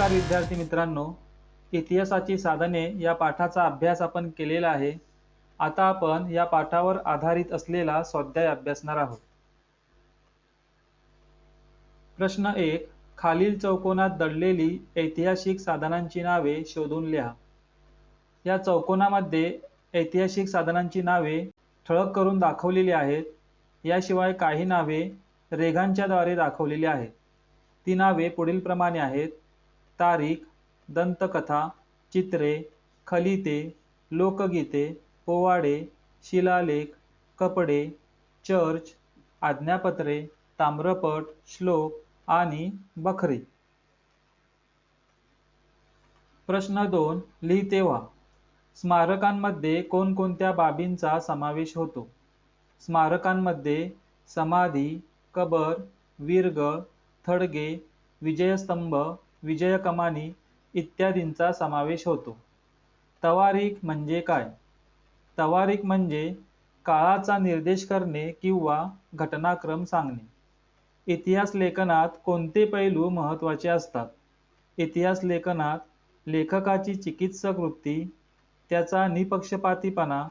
नमस्कार विद्यार्थी मित्रांनो. इतिहासाची साधने या पाठाचा अभ्यास आपण केलेला आहे. आता आपण या पाठावर आधारित असलेला स्वाध्याय अभ्यासणार आहोत. प्रश्न एक खालील चौकोनात दडलेली ऐतिहासिक साधनांची नावे शोधून लिहा. या चौकोनामध्ये ऐतिहासिक साधनांची नावे ठळक करून दाखवलेली आहेत. याशिवाय काही नावे रेघांच्या द्वारे दाखवलेली आहेत. ती नावे पुढीलप्रमाणे आहेत. तारीख दंतकथा चित्रे खलिते लोकगीते पोवाडे शिलालेख कपडे चर्च आज्ञापत्रे ताम्रपट श्लोक आणि बखरी. प्रश्न दोन लिहितेव्हा स्मारकांमध्ये कोणकोणत्या बाबींचा समावेश होतो? स्मारकांमध्ये समाधी कबर वीरगळ थडगे विजयस्तंभ विजयकमानी इत्यादींचा समावेश होतो. तवारीख म्हणजे काय? तवारीख म्हणजे काळाचा निर्देश करणे किंवा घटनाक्रम सांगणे. इतिहास लेखनात कोणते पैलू महत्त्वाचे असतात? इतिहास लेखनात लेखकाची चिकित्सक वृत्ती त्याचा निपक्षपातीपणा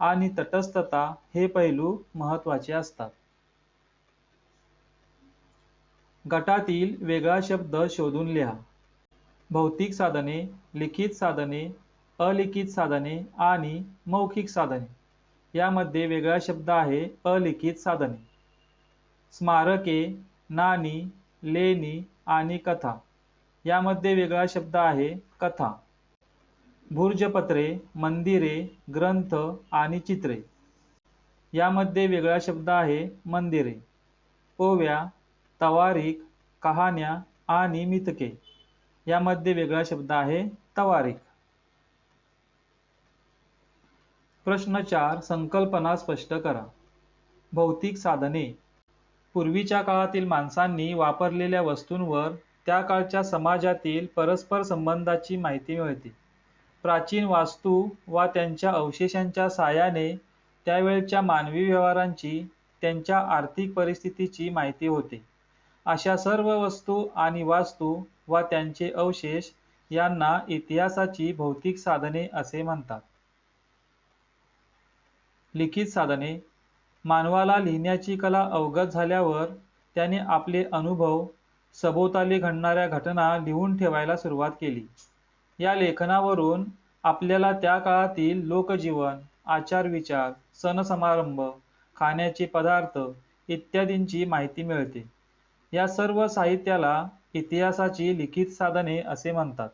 आणि तटस्थता हे पैलू महत्त्वाचे असतात. गटातील वेगळा शब्द शोधून लिहा. भौतिक साधने लिखित साधने अलिखित साधने आणि मौखिक साधने. यामध्ये वेगळा शब्द आहे अलिखित साधने. स्मारके नाणी लेणी आणि कथा. यामध्ये वेगळा शब्द आहे कथा. भुर्जपत्रे मंदिरे ग्रंथ आणि चित्रे. यामध्ये वेगळा शब्द आहे मंदिरे. ओव्या तवारीख कहाण्या आणि मितके. यामध्ये वेगळा शब्द आहे तवारीख. प्रश्न चार संकल्पना स्पष्ट करा. भौतिक साधने. पूर्वीच्या काळातील माणसांनी वापरलेल्या वस्तूंवर त्या काळच्या समाजातील परस्पर संबंधाची माहिती मिळते. प्राचीन वास्तू वा त्यांच्या अवशेषांच्या साहाय्याने त्यावेळच्या मानवी व्यवहारांची त्यांच्या आर्थिक परिस्थितीची माहिती होते. अशा सर्व वस्तू आणि वास्तू वा त्यांचे अवशेष यांना इतिहासाची भौतिक साधने असे म्हणतात. लिखित साधने. मानवाला लिहिण्याची कला अवगत झाल्यावर त्याने आपले अनुभव सभोवताली घडणाऱ्या घटना लिहून ठेवायला सुरुवात केली. या लेखनावरून आपल्याला त्या काळातील लोकजीवन आचार विचार सण समारंभ खाण्याचे पदार्थ इत्यादींची माहिती मिळते. या सर्व साहित्याला इतिहासाची लिखित साधने असे म्हणतात.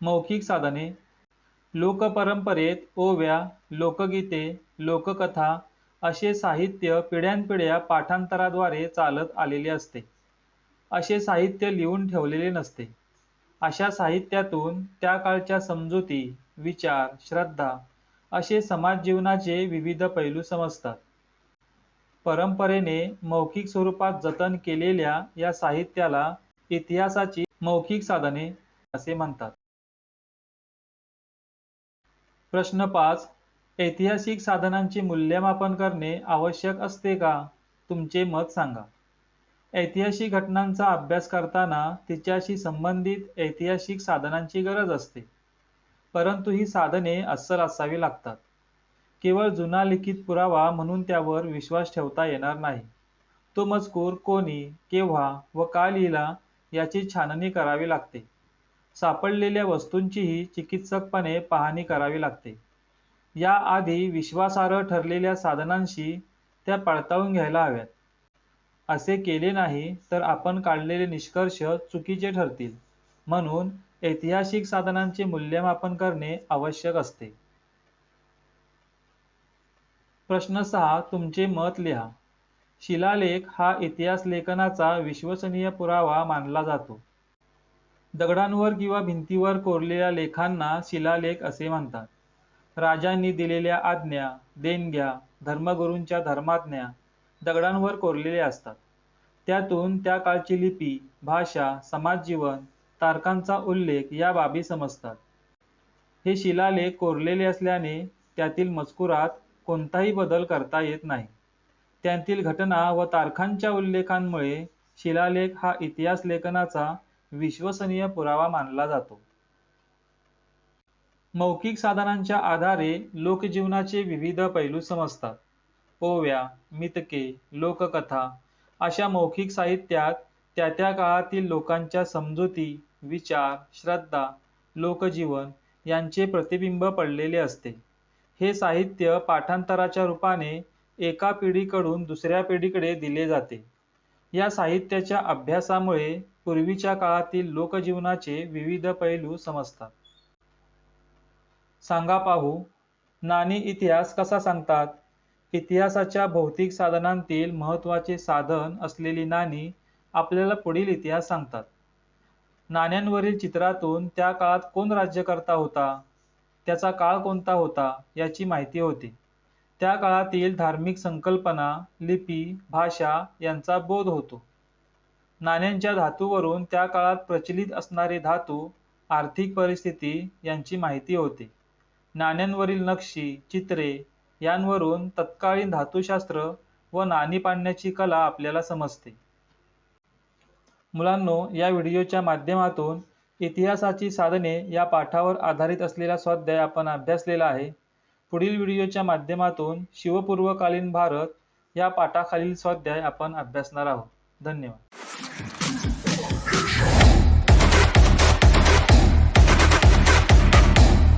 मौखिक साधने. लोकपरंपरेत ओव्या लोकगीते लोककथा असे साहित्य पिढ्यानपिढ्या पाठांतराद्वारे चालत आलेले असते. असे साहित्य लिहून ठेवलेले नसते. अशा साहित्यातून त्या काळच्या समजुती विचार श्रद्धा असे समाज जीवनाचे विविध पैलू समजतात. परंपरेने मौखिक स्वरूपात जतन केलेल्या या साहित्याला इतिहासाची मौखिक साधने असे म्हणतात. प्रश्न पाच ऐतिहासिक साधनांचे मूल्यमापन करणे आवश्यक असते का? तुमचे मत सांगा. ऐतिहासिक घटनांचा अभ्यास करताना तिच्याशी संबंधित ऐतिहासिक साधनांची गरज असते. परंतु ही साधने अस्सल असावी लागतात. केवळ जुना लिखित पुरावा म्हणून त्यावर विश्वास ठेवता येणार नाही. तो मजकूर कोणी केव्हा व का लिहिला याची छाननी करावी लागते. सापडलेल्या वस्तूंचीही चिकित्सकपणे पाहणी करावी लागते. याआधी विश्वासार्ह ठरलेल्या साधनांशी त्या पडताळून घ्यायला हव्यात. असे केले नाही तर आपण काढलेले निष्कर्ष चुकीचे ठरतील. म्हणून ऐतिहासिक साधनांचे मूल्यमापन करणे आवश्यक असते. प्रश्न सहा तुमचे मत लिहा. शिलालेख हा इतिहास लेखनाचा विश्वसनीय पुरावा मानला जातो. दगडांवर किंवा भिंतीवर कोरलेल्या लेखांना शिलालेख असे म्हणतात. राजांनी दिलेल्या आज्ञा देणग्या धर्मगुरूंच्या धर्माज्ञा दगडांवर कोरलेल्या असतात. त्यातून त्या काळची लिपी भाषा समाजजीवन तारखांचा उल्लेख या बाबी समजतात. हे शिलालेख कोरलेले असल्याने त्यातील मजकुरात कोणताही बदल करता येत नाही. त्यातील घटना व तारखांच्या उल्लेखांमुळे शिलालेख हा इतिहास लेखनाचा विश्वसनीय पुरावा मानला जातो. मौखिक साधनांच्या आधारे लोकजीवनाचे विविध पैलू समजतात. ओव्या मितके लोककथा अशा मौखिक साहित्यात त्या त्या काळातील लोकांच्या समजुती विचार श्रद्धा लोकजीवन यांचे प्रतिबिंब पडलेले असते. हे साहित्य पाठांतराच्या रूपाने एका पिढीकडून दुसऱ्या पिढीकडे दिले जाते. या साहित्याच्या अभ्यासामुळे पूर्वीच्या काळातील लोकजीवनाचे विविध पैलू समजतात. सांगा पाहू नाणी इतिहास कसा सांगतात? इतिहासाच्या भौतिक साधनांतील महत्त्वाचे साधन असलेली नाणी आपल्याला पुढील इतिहास सांगतात. नाण्यांवरील चित्रातून त्या काळात कोण राज्यकर्ता होता? त्याचा काळ कोणता होता याची माहिती होती. त्या काळातील धार्मिक संकल्पना लिपी भाषा यांचा बोध होतो. नाण्यांच्या धातूवरून त्या काळात प्रचलित असणारे धातू आर्थिक परिस्थिती यांची माहिती होते. नाण्यांवरील नक्षी चित्रे यांवरून तत्कालीन धातुशास्त्र व नाणी पाडण्याची कला आपल्याला समजते. मुलांनो या व्हिडिओच्या माध्यमातून इतिहासाची साधने या पाठावर आधारित असलेला स्वाध्याय आपण अभ्यासलेला आहे. पुढील व्हिडिओच्या माध्यमातून शिवपूर्वकालीन भारत या पाठाखालील स्वाध्याय आपण अभ्यासणार आहोत. धन्यवाद.